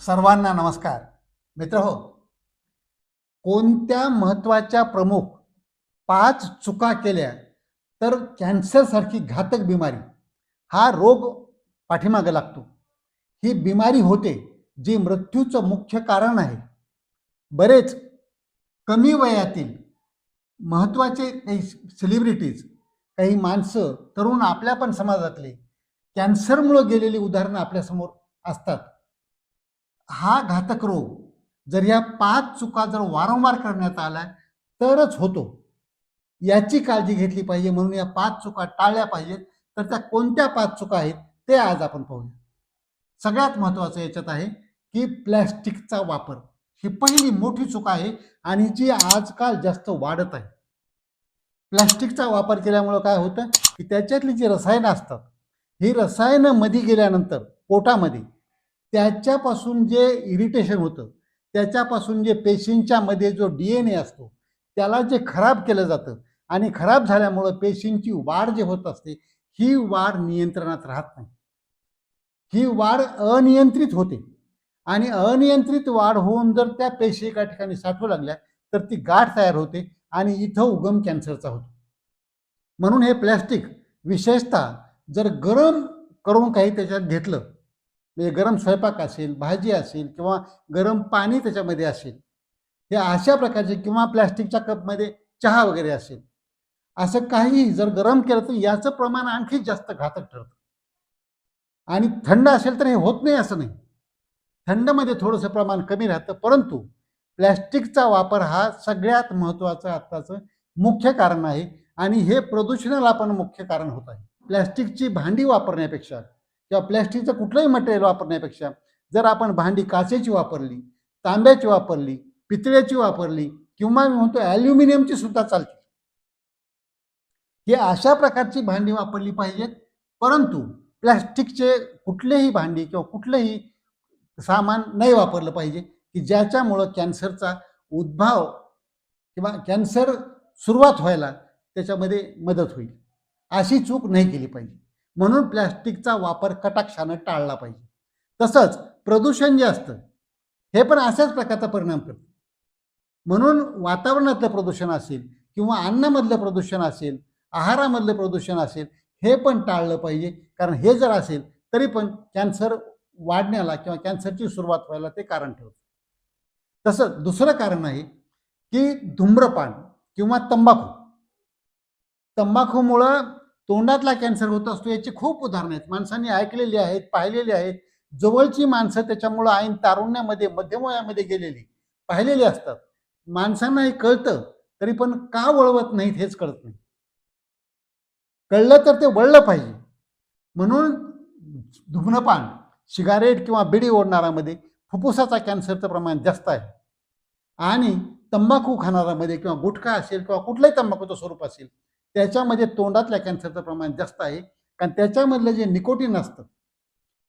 सर्वांना नमस्कार. मित्र हो कोणत्या महत्त्वाच्या प्रमुख पाच चुका केल्या तर कॅन्सरसारखी घातक बिमारी हा रोग पाठीमागे लागतो. ही बिमारी होते जी मृत्यूचं मुख्य कारण आहे. बरेच कमी वयातील महत्त्वाचे काही सेलिब्रिटीज काही माणसं तरुण आपल्या पण समाजातले कॅन्सरमुळं गेलेली उदाहरणं आपल्यासमोर असतात. हा घातक रोग जर या पाच चुका जर वारंवार करण्यात आला तरच होतो. याची काळजी घेतली पाहिजे म्हणून या पाच चुका टाळल्या पाहिजेत. तर त्या कोणत्या पाच चुका आहेत ते आज आपण पाहूया. सगळ्यात महत्त्वाचं याच्यात आहे की प्लॅस्टिकचा वापर ही पहिली मोठी चूक आहे आणि जी आजकाल जास्त वाढत आहे. प्लास्टिकचा वापर केल्यामुळं काय होतं? की त्याच्यातली जी रसायनं असतात ही रसायनं मध्ये गेल्यानंतर पोटामध्ये त्याच्यापासून जे इरिटेशन होतं त्याच्यापासून जे पेशींच्या मध्ये जो डी एन ए असतो त्याला जे खराब केलं जातं आणि खराब झाल्यामुळं पेशींची वाढ जे होत असते ही वाढ नियंत्रणात राहत नाही. ही वाढ अनियंत्रित होते आणि अनियंत्रित वाढ होऊन जर त्या पेशी एका ठिकाणी साठवू लागल्या तर ती गाठ तयार होते आणि इथं उगम कॅन्सरचा होतो. म्हणून हे प्लॅस्टिक विशेषतः जर गरम करून काही त्याच्यात घेतलं म्हणजे गरम स्वयंपाक असेल भाजी असेल किंवा गरम पाणी त्याच्यामध्ये असेल हे अशा प्रकारचे किंवा प्लॅस्टिकच्या कपमध्ये चहा वगैरे असेल असं काही जर गरम केलं तर याचं प्रमाण आणखी जास्त घातक ठरतं. आणि थंड असेल तर हे होत नाही असं नाही. थंडमध्ये थोडंसं प्रमाण कमी राहतं परंतु प्लॅस्टिकचा वापर हा सगळ्यात महत्त्वाचं आत्ताचं मुख्य कारण आहे आणि हे प्रदूषणाला पण मुख्य कारण होत आहे. प्लॅस्टिकची भांडी वापरण्यापेक्षा किंवा प्लॅस्टिकचं कुठलंही मटेरियल वापरण्यापेक्षा जर आपण भांडी काचेची वापरली तांब्याची वापरली पितळ्याची वापरली किंवा मी म्हणतो ॲल्युमिनियमची सुद्धा चालते. हे अशा प्रकारची भांडी वापरली पाहिजेत. परंतु प्लॅस्टिकचे कुठलेही भांडी किंवा कुठलंही सामान नाही वापरलं पाहिजे. की ज्याच्यामुळं कॅन्सरचा उद्भव किंवा कॅन्सर सुरुवात व्हायला त्याच्यामध्ये मदत होईल. अशी चूक नाही केली पाहिजे. म्हणून प्लॅस्टिकचा वापर कटाक्षानं टाळला पाहिजे. तसंच प्रदूषण जे असतं हे पण अशाच प्रकारचा परिणाम करतं. म्हणून वातावरणातलं प्रदूषण असेल किंवा अन्नामधलं प्रदूषण असेल आहारामधलं प्रदूषण असेल हे पण टाळलं पाहिजे. कारण हे जर असेल तरी पण कॅन्सर वाढण्याला किंवा कॅन्सरची सुरुवात व्हायला ते कारण ठरतं. तसं दुसरं कारण आहे की धूम्रपान किंवा तंबाखू. तंबाखूमुळं तोंडातला कॅन्सर होत असतो याची खूप उदाहरणं आहेत. माणसांनी ऐकलेली आहेत पाहिलेली आहेत. जवळची माणसं त्याच्यामुळं ऐन तारुण्यामध्ये मध्यमवयामध्ये गेलेली पाहिलेली असतात. माणसांना हे कळतं तरी पण का वळवत नाहीत हेच कळत नाही. कळलं तर ते वळलं पाहिजे. म्हणून धूम्रपान सिगारेट किंवा बिडी ओढणारामध्ये फुफ्फुसाचा कॅन्सरचं प्रमाण जास्त आहे. आणि तंबाखू खाणारामध्ये किंवा गुटखा असेल किंवा कुठलंही तंबाखूचं स्वरूप असेल त्याच्यामध्ये तोंडातल्या कॅन्सरचं प्रमाण जास्त आहे. कारण त्याच्यामधलं जे निकोटीन असतं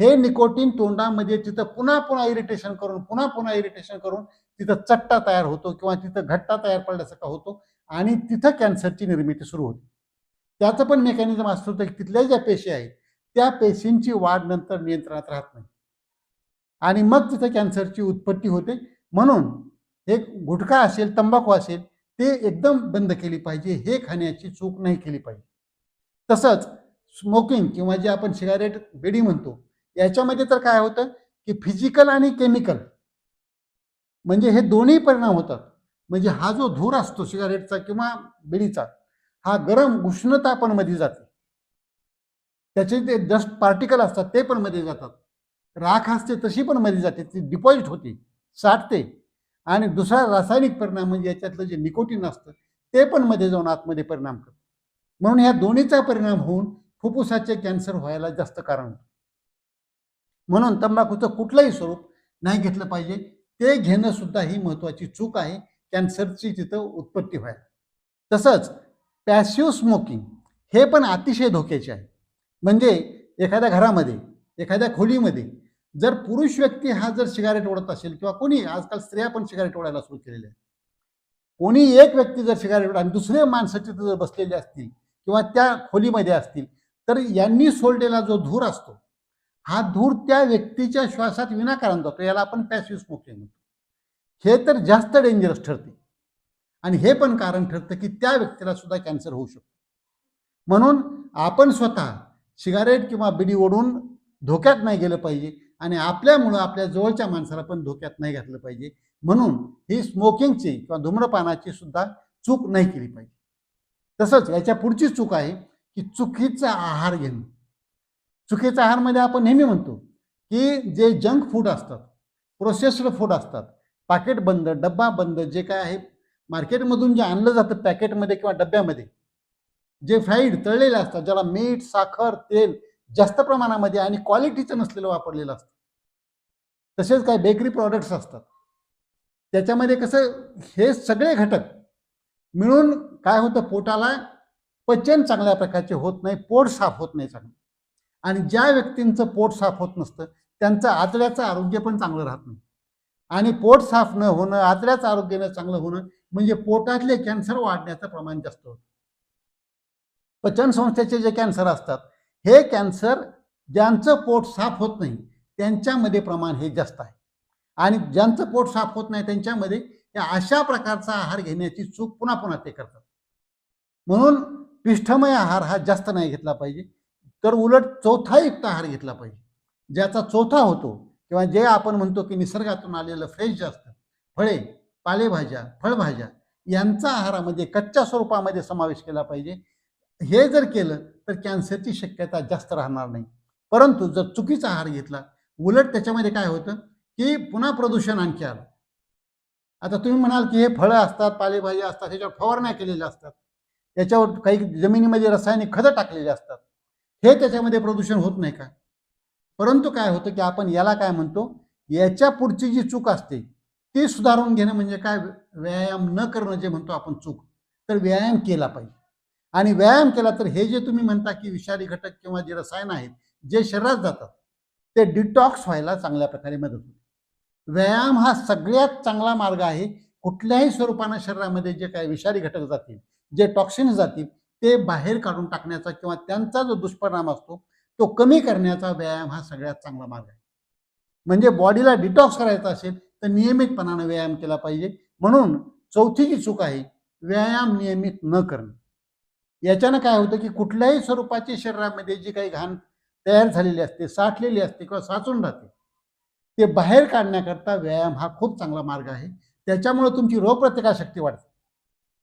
हे निकोटीन तोंडामध्ये तिथं पुन्हा पुन्हा इरिटेशन करून पुन्हा पुन्हा इरिटेशन करून तिथं चट्टा तयार होतो किंवा तिथं घट्टा तयार पडल्यासारखा होतो आणि तिथं कॅन्सरची निर्मिती सुरू होते. त्याचं पण मेकॅनिझम असतो तर की तिथल्या ज्या पेशी आहेत त्या पेशींची वाढ नंतर नियंत्रणात राहत नाही. आणि मग तिथं कॅन्सरची उत्पत्ती होते. म्हणून एक गुटखा असेल तंबाखू असेल ते एकदम बंद केली पाहिजे. हे खाण्याची चूक नाही केली पाहिजे. तसंच स्मोकिंग किंवा जे आपण सिगारेट बेडी म्हणतो याच्यामध्ये तर काय होतं की फिजिकल आणि केमिकल म्हणजे हे दोन्ही परिणाम होतात. म्हणजे हा जो धूर असतो सिगारेटचा किंवा बिडीचा हा गरम उष्णता पण मध्ये जाते. त्याचे जे डस्ट पार्टिकल असतात ते पण मध्ये जातात. राख असते तशी पण मध्ये जाते ती डिपॉझिट होते साठते. आणि दुसरा रासायनिक परिणाम म्हणजे याच्यातलं जे निकोटीन असतं ते पण मध्ये जाऊन आतमध्ये परिणाम करतं. म्हणून ह्या दोन्हीचा परिणाम होऊन फुफ्फुसाचे कॅन्सर व्हायला जास्त कारण होतं. म्हणून तंबाखूचं कुठलंही स्वरूप नाही घेतलं पाहिजे. ते घेणं सुद्धा ही महत्त्वाची चूक आहे. कॅन्सरची तिथं उत्पत्ती व्हायला. तसंच पॅसिव्ह स्मोकिंग हे पण अतिशय धोक्याचे आहे. म्हणजे एखाद्या घरामध्ये एखाद्या खोलीमध्ये जर पुरुष व्यक्ती हा जर सिगारेट ओढत असेल किंवा कोणी आजकाल स्त्रिया पण सिगारेट ओढायला सुरू केलेल्या आहेत. कोणी एक व्यक्ती जर सिगारेट आणि दुसरे माणसं जर बसलेले असतील किंवा त्या खोलीमध्ये असतील तर यांनी सोडलेला जो धूर असतो हा धूर त्या व्यक्तीच्या श्वासात विनाकारण जातो. याला आपण पॅसिव्ह स्मोकिंग म्हणतो. हे तर जास्त डेंजरस ठरते. आणि हे पण कारण ठरतं की त्या व्यक्तीला सुद्धा कॅन्सर होऊ शकतो. म्हणून आपण स्वतः सिगारेट किंवा बिडी ओढून धोक्यात नाही गेलं पाहिजे. आणि आपल्यामुळं आपल्या जवळच्या माणसाला पण धोक्यात नाही घातलं पाहिजे. म्हणून ही स्मोकिंगची किंवा धूम्रपानाची सुद्धा चूक नाही केली पाहिजे. तसंच याच्या पुढची चूक आहे की चुकीचा आहार घेणं. चुकीचा आहारमध्ये म्हणजे आपण नेहमी म्हणतो की जे जंक फूड असतात प्रोसेस्ड फूड असतात पाकेट बंद डब्बा बंद जे काय आहे मार्केटमधून जे आणलं जातं पॅकेटमध्ये किंवा डब्यामध्ये जे फ्राईड तळलेले असतात ज्याला मीठ साखर तेल जास्त प्रमाणामध्ये आणि क्वालिटीचं नसलेलं वापरलेलं असतं. तसेच काय बेकरी प्रॉडक्ट्स असतात. त्याच्यामध्ये कसं हे सगळे घटक मिळून काय होतं पोटाला पचन चांगल्या प्रकारचे होत नाही पोट साफ होत नाही चांगलं. आणि ज्या व्यक्तींचं पोट साफ होत नसतं त्यांचं आतड्याचं आरोग्य पण चांगलं राहत नाही. आणि पोट साफ न होणं आतड्याचं आरोग्य न चांगलं होणं म्हणजे पोटातले कॅन्सर वाढण्याचं प्रमाण जास्त होतं. पचन संस्थेचे जे कॅन्सर असतात हे कॅन्सर ज्यांचं पोट साफ होत नाही त्यांच्यामध्ये प्रमाण हे जास्त आहे. आणि ज्यांचं पोट साफ होत नाही त्यांच्यामध्ये या अशा प्रकारचा आहार घेण्याची चूक पुन्हा पुन्हा ते करतात. म्हणून पिष्ठमय आहार हा जास्त नाही घेतला पाहिजे तर उलट चौथायुक्त आहार घेतला पाहिजे. ज्याचा चौथा होतो किंवा जे आपण म्हणतो की निसर्गातून आलेलं फ्रेश जे असतं फळे पालेभाज्या फळभाज्या यांचा आहारामध्ये कच्च्या स्वरूपामध्ये समावेश केला पाहिजे. हे जर केलं तर कॅन्सरची शक्यता जास्त राहणार नाही. परंतु जर चुकीचा आहार घेतला उलट त्याच्यामध्ये काय होतं की पुन्हा प्रदूषण आणखी आलं. आता तुम्ही म्हणाल की हे फळं असतात पालेभाज्या असतात ह्याच्यावर फवारण्या केलेल्या असतात. याच्यावर काही जमिनीमध्ये रासायनिक खतं टाकलेली असतात. हे त्याच्यामध्ये प्रदूषण होत नाही का? परंतु काय होतं की आपण याला काय म्हणतो? याच्या पुढची जी चूक असते ती सुधारून घेणं म्हणजे काय? व्यायाम न करणं जे म्हणतो आपण चूक. तर व्यायाम केला पाहिजे. आणि व्यायाम केला तर हे जे तुम्ही म्हणता की विषारी घटक किंवा जे रसायन आहेत जे शरीरात जातात ते डिटॉक्स व्हायला चांगल्या प्रकारे मदत होते. व्यायाम हा सगळ्यात चांगला मार्ग आहे. कुठल्याही स्वरूपानं शरीरामध्ये जे काही विषारी घटक जातील जे टॉक्सिन्स जातील ते बाहेर काढून टाकण्याचा किंवा त्यांचा जो दुष्परिणाम असतो तो कमी करण्याचा व्यायाम हा सगळ्यात चांगला मार्ग आहे. म्हणजे बॉडीला डिटॉक्स करायचा असेल तर नियमितपणानं व्यायाम केला पाहिजे. म्हणून चौथी जी चूक आहे व्यायाम नियमित न करणं. याच्यानं काय होतं की कुठल्याही स्वरूपाची शरीरामध्ये जी काही घाण तयार झालेली असते साठलेली असते किंवा साचून राहते ते बाहेर काढण्याकरता व्यायाम हा खूप चांगला मार्ग आहे. त्याच्यामुळे तुमची रोगप्रतिकारशक्ती वाढते.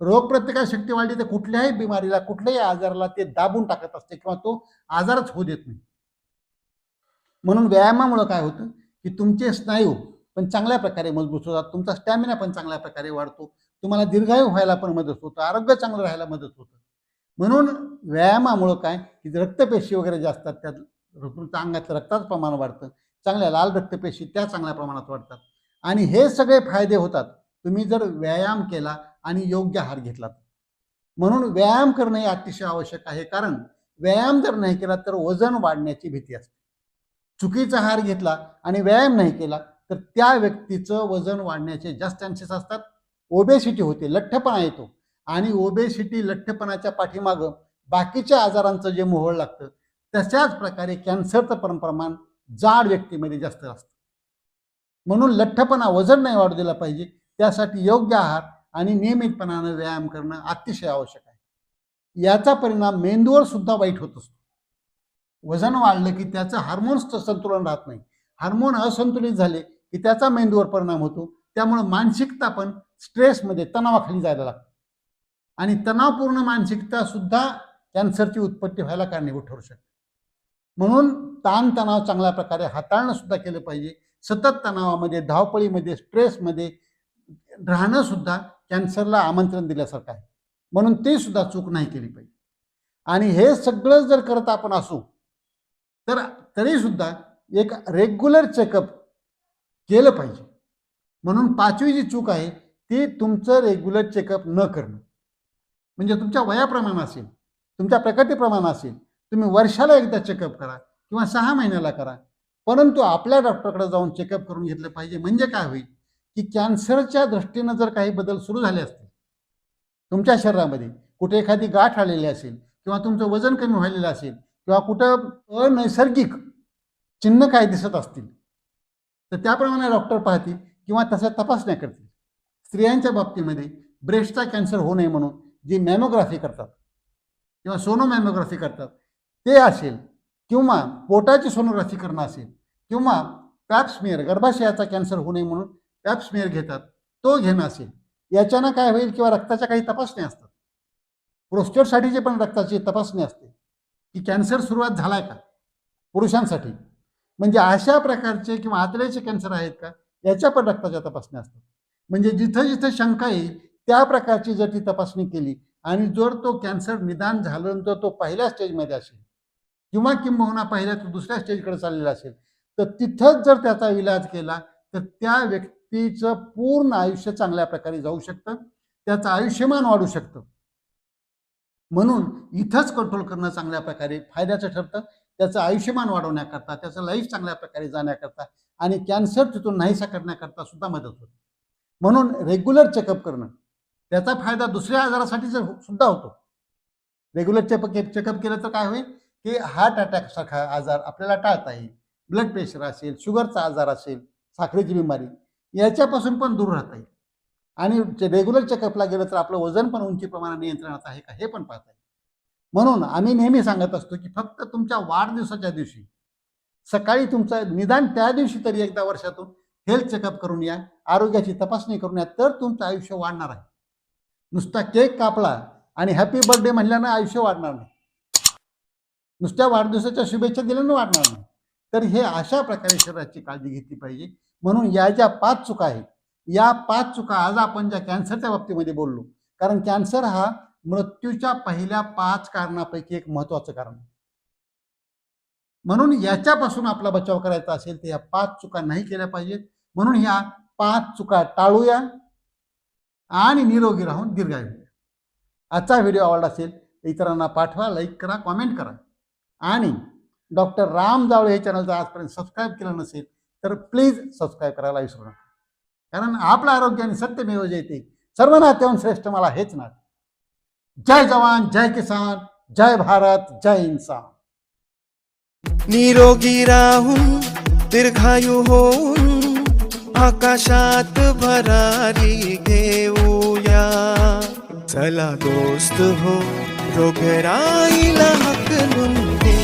रोगप्रतिकारशक्ती वाढली तर कुठल्याही बिमारीला कुठल्याही आजाराला ते दाबून टाकत असते किंवा तो आजारच होऊ देत नाही. म्हणून व्यायामामुळं काय होतं की तुमचे स्नायू पण चांगल्या प्रकारे मजबूत होतात तुमचा स्टॅमिना पण चांगल्या प्रकारे वाढतो तुम्हाला दीर्घायू व्हायला पण मदत होतं आरोग्य चांगलं राहायला मदत होतं. म्हणून व्यायामामुळं काय? की रक्तपेशी वगैरे ज्या असतात त्यात तुमच्या अंगातलं रक्ताचं प्रमाण वाढतं. चांगल्या लाल रक्तपेशी त्या चांगल्या प्रमाणात वाढतात. आणि हे सगळे फायदे होतात. तुम्ही जर व्यायाम केला आणि योग्य आहार घेतला म्हणून व्यायाम करणं हे अतिशय आवश्यक आहे. कारण व्यायाम जर नाही केला तर वजन वाढण्याची भीती असते. चुकीचा आहार घेतला आणि व्यायाम नाही केला तर त्या व्यक्तीचं वजन वाढण्याचे जास्त चान्सेस असतात. ओबेसिटी होते लठ्ठपणा येतो. आणि ओबेसिटी लठ्ठपणाच्या पाठीमागं बाकीच्या आजारांचं जे मोहळ लागतं तशाच प्रकारे कॅन्सरचं पण प्रमाण जाड व्यक्तीमध्ये जास्त असतं. म्हणून लठ्ठपणा वजन नाही वाढू दिला पाहिजे त्यासाठी योग्य आहार आणि नियमितपणानं व्यायाम करणं अतिशय आवश्यक आहे. याचा परिणाम मेंदूवर सुद्धा वाईट होत असतो. वजन वाढलं की त्याचं हार्मोन्सचं संतुलन राहत नाही. हार्मोन असंतुलित झाले की त्याचा मेंदूवर परिणाम होतो. त्यामुळे मानसिकता पण स्ट्रेसमध्ये तणावाखाली जायला लागते. आणि तणावपूर्ण मानसिकता सुद्धा कॅन्सरची उत्पत्ती व्हायला कारणीभूत ठरू शकते. म्हणून ताणतणाव चांगल्या प्रकारे हाताळणं सुद्धा केलं पाहिजे. सतत तणावामध्ये धावपळीमध्ये स्ट्रेसमध्ये राहणं सुद्धा कॅन्सरला आमंत्रण दिल्यासारखं आहे. म्हणून ते सुद्धा चूक नाही केली पाहिजे. आणि हे सगळं जर करत आपण असू तर तरी सुद्धा एक रेग्युलर चेकअप केलं पाहिजे. म्हणून पाचवी जी चूक आहे ती तुमचं रेग्युलर चेकअप न करणं. म्हणजे तुमच्या वयाप्रमाण असेल तुमच्या प्रकृतीप्रमाण असेल तुम्ही वर्षाला एकदा चेकअप करा किंवा सहा महिन्याला करा. परंतु आपल्या डॉक्टरकडे जाऊन चेकअप करून घेतलं पाहिजे. म्हणजे काय होईल? की कॅन्सरच्या दृष्टीनं जर काही बदल सुरू झाले असतील तुमच्या शरीरामध्ये कुठे एखादी गाठ आलेली असेल किंवा तुमचं वजन कमी व्हायलेलं असेल किंवा कुठं अनैसर्गिक चिन्ह काय दिसत असतील तर त्याप्रमाणे डॉक्टर पाहतील किंवा तशा तपासण्या करतील. स्त्रियांच्या बाबतीमध्ये ब्रेस्टचा कॅन्सर होऊ नये म्हणून जी मॅमोग्राफी करतात किंवा सोनोमॅमोग्राफी करतात ते असेल किंवा पोटाची सोनोग्राफी करणं असेल किंवा पॅप्समिअर गर्भाशयाचा कॅन्सर होऊ नये म्हणून पॅप्समिअर घेतात तो घेणं असेल याच्यानं काय होईल किंवा रक्ताच्या काही तपासण्या असतात. प्रोस्टेटसाठीची पण रक्ताची तपासणी असते की कॅन्सर सुरुवात झालाय का? पुरुषांसाठी. म्हणजे अशा प्रकारचे किंवा आतड्याचे कॅन्सर आहेत का? याच्या पण रक्ताच्या तपासण्या असतात. म्हणजे जिथं जिथं शंका येईल त्या प्रकारची जर ती तपासणी केली आणि जर तो कॅन्सर निदान झालं तर तो पहिल्या स्टेजमध्ये असेल किंवा किंबहुना पहिल्या तो दुसऱ्या स्टेजकडे चाललेला असेल तर तिथंच जर त्याचा इलाज केला तर त्या व्यक्तीचं पूर्ण आयुष्य चांगल्या प्रकारे जाऊ शकतं त्याचं आयुष्यमान वाढू शकतं. म्हणून इथंच कंट्रोल करणं चांगल्या प्रकारे फायद्याचं ठरतं त्याचं आयुष्यमान वाढवण्याकरता त्याचं लाईफ चांगल्या प्रकारे जाण्याकरता आणि कॅन्सर तिथून नाहीसा करण्याकरता सुद्धा मदत होते. म्हणून रेग्युलर चेकअप करणं त्याचा फायदा दुसऱ्या आजारासाठी जर हो- सुद्धा होतो. रेग्युलर चेकअप चेकअप केलं तर काय होईल? की हार्ट अटॅक सारखा आजार आपल्याला टाळता येईल. ब्लड प्रेशर असेल शुगरचा आजार असेल साखरेची बिमारी याच्यापासून पण दूर राहता येईल. आणि रेग्युलर चेकअपला गेलं तर आपलं वजन पण उंचीप्रमाणे नियंत्रणात आहे का हे पण पाहता येईल. म्हणून आम्ही नेहमी सांगत असतो की फक्त तुमच्या वाढदिवसाच्या दिवशी सकाळी तुमचं निदान त्या दिवशी तरी एकदा वर्षातून हेल्थ चेकअप करून या आरोग्याची तपासणी करून या तर तुमचं आयुष्य वाढणार आहे. नुसता केक कापला आणि हॅपी बर्थडे म्हणल्यानं आयुष्य वाढणार नाही. नुसत्या वाढदिवसाच्या शुभेच्छा दिल्यानं वाढणार नाही. तर हे अशा प्रकारे शरीराची काळजी घेतली पाहिजे. म्हणून या ज्या पाच चुका आहेत या पाच चुका आज आपण ज्या कॅन्सरच्या बाबतीमध्ये बोललो कारण कॅन्सर हा मृत्यूच्या पहिल्या पाच कारणापैकी एक महत्वाचं कारण आहे. म्हणून याच्यापासून आपला बचाव करायचा असेल तर या पाच चुका नाही केल्या पाहिजेत. म्हणून ह्या पाच चुका टाळूया. आणि निरोगी राहून दीर्घायू आजचा व्हिडिओ आवडला असेल तर इतरांना पाठवा लाईक करा कॉमेंट करा. आणि डॉक्टर राम जावळे हे चॅनल जर आजपर्यंत सबस्क्राईब केलं नसेल तर प्लीज सबस्क्राईब करायला विसरू नका. कारण आपलं आरोग्य आणि सत्यमेव जयते सर्व नात्याहून श्रेष्ठ मला हेच नाते जय जवान जय किसान जय भारत जय इन्सान. निरोगी राहून दीर्घायू होऊन आकाशात भरारी घेऊया. चला दोस्त हो रोगराईला हकलून दे